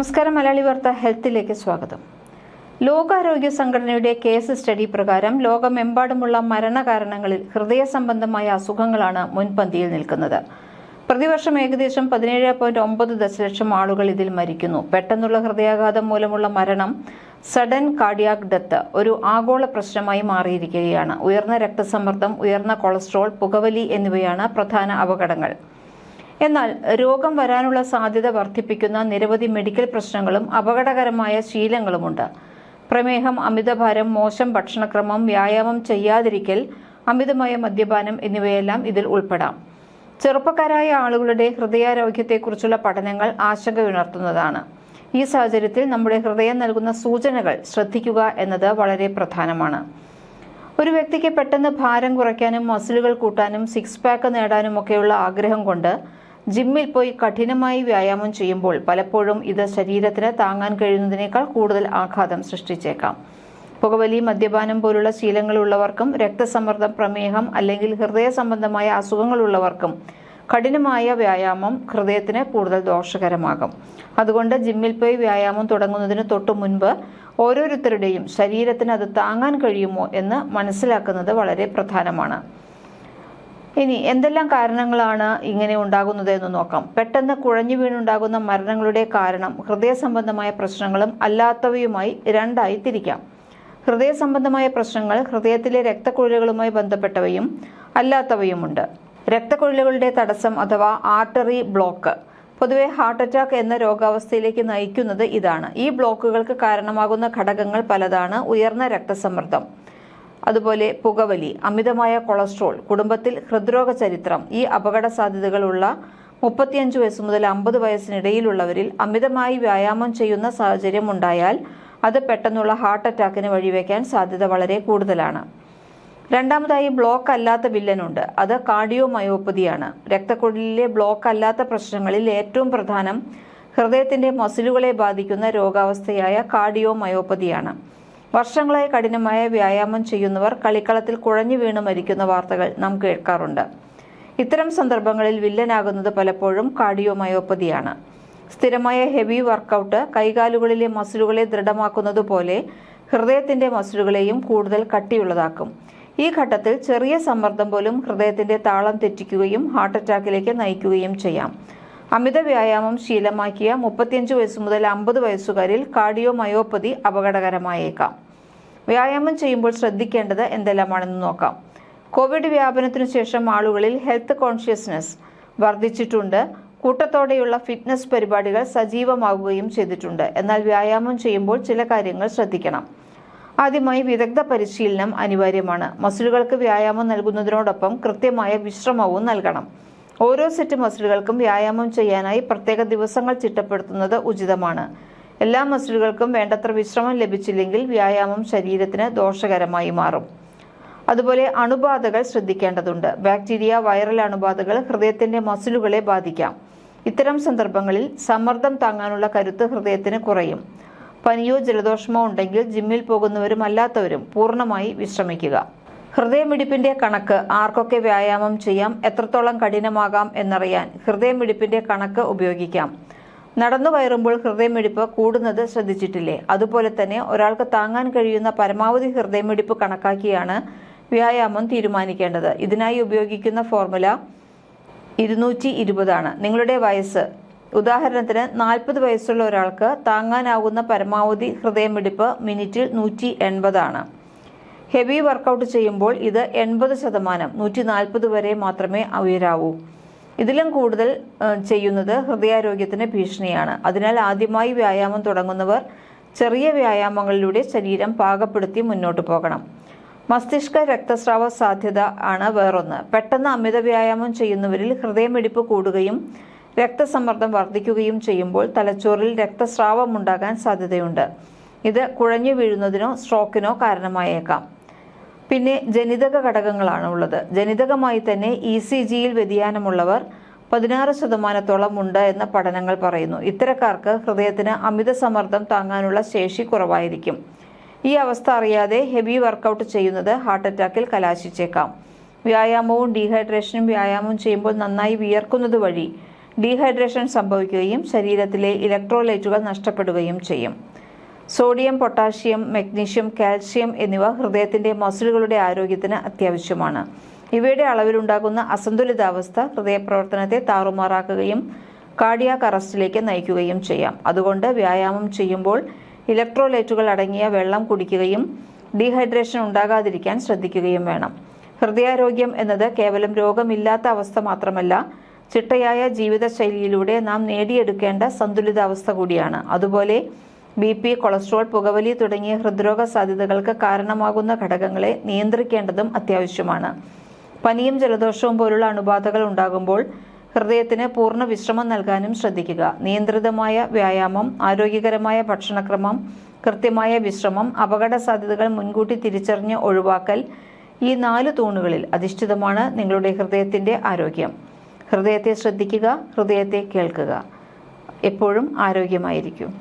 നമസ്കാരം മലയാളി വാർത്ത ഹെൽത്തിലേക്ക് സ്വാഗതം. ലോകാരോഗ്യ സംഘടനയുടെ കേസ് സ്റ്റഡി പ്രകാരം ലോകമെമ്പാടുമുള്ള മരണകാരണങ്ങളിൽ ഹൃദയ സംബന്ധമായ അസുഖങ്ങളാണ് മുൻപന്തിയിൽ നിൽക്കുന്നത്. പ്രതിവർഷം ഏകദേശം പതിനേഴ് പോയിന്റ് ഒമ്പത് ദശലക്ഷം ആളുകൾ ഇതിൽ മരിക്കുന്നു. പെട്ടെന്നുള്ള ഹൃദയാഘാതം മൂലമുള്ള മരണം സഡൻ കാർഡിയാക് ഡെത്ത് ഒരു ആഗോള പ്രശ്നമായി മാറിയിരിക്കുകയാണ്. ഉയർന്ന രക്തസമ്മർദ്ദം ഉയർന്ന കൊളസ്ട്രോൾ പുകവലി എന്നിവയാണ് പ്രധാന അപകടങ്ങൾ. എന്നാൽ രോഗം വരാനുള്ള സാധ്യത വർദ്ധിപ്പിക്കുന്ന നിരവധി മെഡിക്കൽ പ്രശ്നങ്ങളും അപകടകരമായ ശീലങ്ങളുമുണ്ട്. പ്രമേഹം അമിതഭാരം മോശം ഭക്ഷണക്രമം വ്യായാമം ചെയ്യാതിരിക്കൽ അമിതമായ മദ്യപാനം എന്നിവയെല്ലാം ഇതിൽ ഉൾപ്പെടാം. ചെറുപ്പക്കാരായ ആളുകളുടെ ഹൃദയാരോഗ്യത്തെക്കുറിച്ചുള്ള പഠനങ്ങൾ ആശങ്കയുണർത്തുന്നതാണ്. ഈ സാഹചര്യത്തിൽ നമ്മുടെ ഹൃദയം നൽകുന്ന സൂചനകൾ ശ്രദ്ധിക്കുക എന്നത് വളരെ പ്രധാനമാണ്. ഒരു വ്യക്തിക്ക് പെട്ടെന്ന് ഭാരം കുറയ്ക്കാനും മസിലുകൾ കൂട്ടാനും സിക്സ് പാക്ക് നേടാനും ഒക്കെയുള്ള ആഗ്രഹം കൊണ്ട് ജിമ്മിൽ പോയി കഠിനമായി വ്യായാമം ചെയ്യുമ്പോൾ പലപ്പോഴും ഇത് ശരീരത്തിന് താങ്ങാൻ കഴിയുന്നതിനേക്കാൾ കൂടുതൽ ആഘാതം സൃഷ്ടിച്ചേക്കാം. പുകവലി മദ്യപാനം പോലുള്ള ശീലങ്ങളുള്ളവർക്കും രക്തസമ്മർദ്ദം പ്രമേഹം അല്ലെങ്കിൽ ഹൃദയ സംബന്ധമായ അസുഖങ്ങളുള്ളവർക്കും കഠിനമായ വ്യായാമം ഹൃദയത്തിന് കൂടുതൽ ദോഷകരമാകും. അതുകൊണ്ട് ജിമ്മിൽ പോയി വ്യായാമം തുടങ്ങുന്നതിന് തൊട്ടു മുൻപ് ഓരോരുത്തരുടെയും ശരീരത്തിന് അത് താങ്ങാൻ കഴിയുമോ എന്ന് മനസ്സിലാക്കുന്നത് വളരെ പ്രധാനമാണ്. ഇനി എന്തെല്ലാം കാരണങ്ങളാണ് ഇങ്ങനെ ഉണ്ടാകുന്നത് എന്ന് നോക്കാം. പെട്ടെന്ന് കുഴഞ്ഞു വീണുണ്ടാകുന്ന മരണങ്ങളുടെ കാരണം ഹൃദയ സംബന്ധമായ പ്രശ്നങ്ങളും അല്ലാത്തവയുമായി രണ്ടായി തിരിക്കാം. ഹൃദയ സംബന്ധമായ പ്രശ്നങ്ങൾ ഹൃദയത്തിലെ രക്തക്കുഴലുകളുമായി ബന്ധപ്പെട്ടവയും അല്ലാത്തവയുമുണ്ട്. രക്തക്കുഴലുകളുടെ തടസ്സം അഥവാ ആർട്ടറി ബ്ലോക്ക്. പൊതുവെ ഹാർട്ട് അറ്റാക്ക് എന്ന രോഗാവസ്ഥയിലേക്ക് നയിക്കുന്നത് ഇതാണ്. ഈ ബ്ലോക്കുകൾക്ക് കാരണമാകുന്ന ഘടകങ്ങൾ പലതാണ്. ഉയർന്ന രക്തസമ്മർദ്ദം. അതുപോലെ പുകവലി അമിതമായ കൊളസ്ട്രോൾ കുടുംബത്തിൽ ഹൃദ്രോഗ ചരിത്രം ഈ അപകട സാധ്യതകളുള്ള മുപ്പത്തിയഞ്ച് വയസ്സ് മുതൽ അമ്പത് വയസ്സിനിടയിലുള്ളവരിൽ അമിതമായി വ്യായാമം ചെയ്യുന്ന സാഹചര്യം ഉണ്ടായാൽ അത് പെട്ടെന്നുള്ള ഹാർട്ട് അറ്റാക്കിന് വഴിവെക്കാൻ സാധ്യത വളരെ കൂടുതലാണ്. രണ്ടാമതായി ബ്ലോക്ക് അല്ലാത്ത വില്ലനുണ്ട്. അത് കാർഡിയോ മയോപ്പതിയാണ് രക്തക്കുഴലിലെ ബ്ലോക്ക് അല്ലാത്ത പ്രശ്നങ്ങളിൽ ഏറ്റവും പ്രധാനം ഹൃദയത്തിന്റെ മസിലുകളെ ബാധിക്കുന്ന രോഗാവസ്ഥയായ കാർഡിയോ മയോപ്പതിയാണ് വർഷങ്ങളായി കഠിനമായ വ്യായാമം ചെയ്യുന്നവർ കളിക്കളത്തിൽ കുഴഞ്ഞു വീണ് മരിക്കുന്ന വാർത്തകൾ നാം കേൾക്കാറുണ്ട്. ഇത്തരം സന്ദർഭങ്ങളിൽ വില്ലനാകുന്നത് പലപ്പോഴും കാർഡിയോമയോപ്പതിയാണ്. സ്ഥിരമായ ഹെവി വർക്കൗട്ട് കൈകാലുകളിലെ മസിലുകളെ ദൃഢമാക്കുന്നതുപോലെ ഹൃദയത്തിന്റെ മസിലുകളെയും കൂടുതൽ കട്ടിയുള്ളതാക്കും. ഈ ഘട്ടത്തിൽ ചെറിയ സമ്മർദ്ദം പോലും ഹൃദയത്തിന്റെ താളം തെറ്റിക്കുകയും ഹാർട്ട് അറ്റാക്കിലേക്ക് നയിക്കുകയും ചെയ്യാം. അമിത വ്യായാമം ശീലമാക്കിയ മുപ്പത്തിയഞ്ച് വയസ്സ് മുതൽ അമ്പത് വയസ്സുകാരിൽ കാർഡിയോ മയോപ്പതി അപകടകരമായേക്കാം. വ്യായാമം ചെയ്യുമ്പോൾ ശ്രദ്ധിക്കേണ്ടത് എന്തെല്ലാമാണെന്ന് നോക്കാം. കോവിഡ് വ്യാപനത്തിനു ശേഷം ആളുകളിൽ ഹെൽത്ത് കോൺഷ്യസ്നെസ് വർദ്ധിച്ചിട്ടുണ്ട്. കൂട്ടത്തോടെയുള്ള ഫിറ്റ്നസ് പരിപാടികൾ സജീവമാവുകയും ചെയ്തിട്ടുണ്ട്. എന്നാൽ വ്യായാമം ചെയ്യുമ്പോൾ ചില കാര്യങ്ങൾ ശ്രദ്ധിക്കണം. ആദ്യമായി വിദഗ്ധ പരിശീലനം അനിവാര്യമാണ്. മസിലുകൾക്ക് വ്യായാമം നൽകുന്നതിനോടൊപ്പം കൃത്യമായ വിശ്രമവും നൽകണം. ഓരോ സെറ്റ് മസിലുകൾക്കും വ്യായാമം ചെയ്യാനായി പ്രത്യേക ദിവസങ്ങൾ ചിട്ടപ്പെടുത്തുന്നത് ഉചിതമാണ്. എല്ലാ മസിലുകൾക്കും വേണ്ടത്ര വിശ്രമം ലഭിച്ചില്ലെങ്കിൽ വ്യായാമം ശരീരത്തിന് ദോഷകരമായി മാറും. അതുപോലെ അണുബാധകൾ ശ്രദ്ധിക്കേണ്ടതുണ്ട്. ബാക്ടീരിയ വൈറൽ അണുബാധകൾ ഹൃദയത്തിന്റെ മസിലുകളെ ബാധിക്കാം. ഇത്തരം സന്ദർഭങ്ങളിൽ സമ്മർദ്ദം താങ്ങാനുള്ള കരുത്ത് ഹൃദയത്തിന് കുറയും. പനിയോ ജലദോഷമോ ഉണ്ടെങ്കിൽ ജിമ്മിൽ പോകുന്നവരും അല്ലാത്തവരും പൂർണമായി വിശ്രമിക്കുക. ഹൃദയമിടിപ്പിന്റെ കണക്ക് ആർക്കൊക്കെ വ്യായാമം ചെയ്യാം എത്രത്തോളം കഠിനമാകാം എന്നറിയാൻ ഹൃദയമിടിപ്പിന്റെ കണക്ക് ഉപയോഗിക്കാം. നടന്നു വയറുമ്പോൾ ഹൃദയമിടിപ്പ് കൂടുന്നത് ശ്രദ്ധിച്ചിട്ടില്ലേ? അതുപോലെ തന്നെ ഒരാൾക്ക് താങ്ങാൻ കഴിയുന്ന പരമാവധി ഹൃദയമിടിപ്പ് കണക്കാക്കിയാണ് വ്യായാമം തീരുമാനിക്കേണ്ടത്. ഇതിനായി ഉപയോഗിക്കുന്ന ഫോർമുല ഇരുന്നൂറ്റി ഇരുപതാണ് നിങ്ങളുടെ വയസ്സ്. ഉദാഹരണത്തിന് നാൽപ്പത് വയസ്സുള്ള ഒരാൾക്ക് താങ്ങാനാവുന്ന പരമാവധി ഹൃദയമിടിപ്പ് മിനിറ്റിൽ നൂറ്റി എൺപതാണ് ഹെവി വർക്കൗട്ട് ചെയ്യുമ്പോൾ ഇത് എൺപത് ശതമാനം നൂറ്റി നാൽപ്പത് വരെ മാത്രമേ ഉയരാവൂ. ഇതിലും കൂടുതൽ ചെയ്യുന്നത് ഹൃദയാരോഗ്യത്തിന് ഭീഷണിയാണ്. അതിനാൽ ആദ്യമായി വ്യായാമം തുടങ്ങുന്നവർ ചെറിയ വ്യായാമങ്ങളിലൂടെ ശരീരം പാകപ്പെടുത്തി മുന്നോട്ട് പോകണം. മസ്തിഷ്ക രക്തസ്രാവ സാധ്യത ആണ് വേറൊന്ന്. പെട്ടെന്ന് അമിത വ്യായാമം ചെയ്യുന്നവരിൽ ഹൃദയമിടിപ്പ് കൂടുകയും രക്തസമ്മർദ്ദം വർദ്ധിക്കുകയും ചെയ്യുമ്പോൾ തലച്ചോറിൽ രക്തസ്രാവം ഉണ്ടാകാൻ സാധ്യതയുണ്ട്. ഇത് കുഴഞ്ഞു വീഴുന്നതിനോ സ്ട്രോക്കിനോ കാരണമായേക്കാം. പിന്നെ ജനിതക ഘടകങ്ങളാണ് ഉള്ളത്. ജനിതകമായി തന്നെ ഇ സി ജിയിൽ വ്യതിയാനമുള്ളവർ പതിനാറ് ശതമാനത്തോളം ഉണ്ട് എന്ന പഠനങ്ങൾ പറയുന്നു. ഇത്തരക്കാർക്ക് ഹൃദയത്തിന് അമിത സമ്മർദ്ദം താങ്ങാനുള്ള ശേഷി കുറവായിരിക്കും. ഈ അവസ്ഥ അറിയാതെ ഹെവി വർക്കൗട്ട് ചെയ്യുന്നത് ഹാർട്ട് അറ്റാക്കിൽ കലാശിച്ചേക്കാം. വ്യായാമവും ഡീഹൈഡ്രേഷനും വ്യായാമം ചെയ്യുമ്പോൾ നന്നായി വിയർക്കുന്നത് വഴി ഡീഹൈഡ്രേഷൻ സംഭവിക്കുകയും ശരീരത്തിലെ ഇലക്ട്രോലൈറ്റുകൾ നഷ്ടപ്പെടുകയും ചെയ്യും. സോഡിയം പൊട്ടാഷ്യം മഗ്നീഷ്യം കാൽഷ്യം എന്നിവ ഹൃദയത്തിന്റെ മസിലുകളുടെ ആരോഗ്യത്തിന് അത്യാവശ്യമാണ്. ഇവയുടെ അളവിലുണ്ടാകുന്ന അസന്തുലിതാവസ്ഥ ഹൃദയപ്രവർത്തനത്തെ താറുമാറാക്കുകയും കാർഡിയാക് അറസ്റ്റിലേക്ക് നയിക്കുകയും ചെയ്യാം. അതുകൊണ്ട് വ്യായാമം ചെയ്യുമ്പോൾ ഇലക്ട്രോലൈറ്റുകൾ അടങ്ങിയ വെള്ളം കുടിക്കുകയും ഡീഹൈഡ്രേഷൻ ഉണ്ടാകാതിരിക്കാൻ ശ്രദ്ധിക്കുകയും വേണം. ഹൃദയാരോഗ്യം എന്നത് കേവലം രോഗമില്ലാത്ത അവസ്ഥ മാത്രമല്ല ചിട്ടയായ ജീവിതശൈലിയിലൂടെ നാം നേടിയെടുക്കേണ്ട സന്തുലിതാവസ്ഥ കൂടിയാണ്. അതുപോലെ ബി പി കൊളസ്ട്രോൾ പുകവലി തുടങ്ങിയ ഹൃദ്രോഗ സാധ്യതകൾക്ക് കാരണമാകുന്ന ഘടകങ്ങളെ നിയന്ത്രിക്കേണ്ടതും അത്യാവശ്യമാണ്. പനിയും ജലദോഷവും പോലുള്ള അണുബാധകൾ ഉണ്ടാകുമ്പോൾ ഹൃദയത്തിന് പൂർണ വിശ്രമം നൽകാനും ശ്രദ്ധിക്കുക. നിയന്ത്രിതമായ വ്യായാമം ആരോഗ്യകരമായ ഭക്ഷണക്രമം കൃത്യമായ വിശ്രമം അപകട സാധ്യതകൾ മുൻകൂട്ടി തിരിച്ചറിഞ്ഞ് ഒഴിവാക്കൽ ഈ നാല് തൂണുകളിൽ അധിഷ്ഠിതമാണ് നിങ്ങളുടെ ഹൃദയത്തിന്റെ ആരോഗ്യം. ഹൃദയത്തെ ശ്രദ്ധിക്കുക ഹൃദയത്തെ കേൾക്കുക. എപ്പോഴും ആരോഗ്യമായിരിക്കും.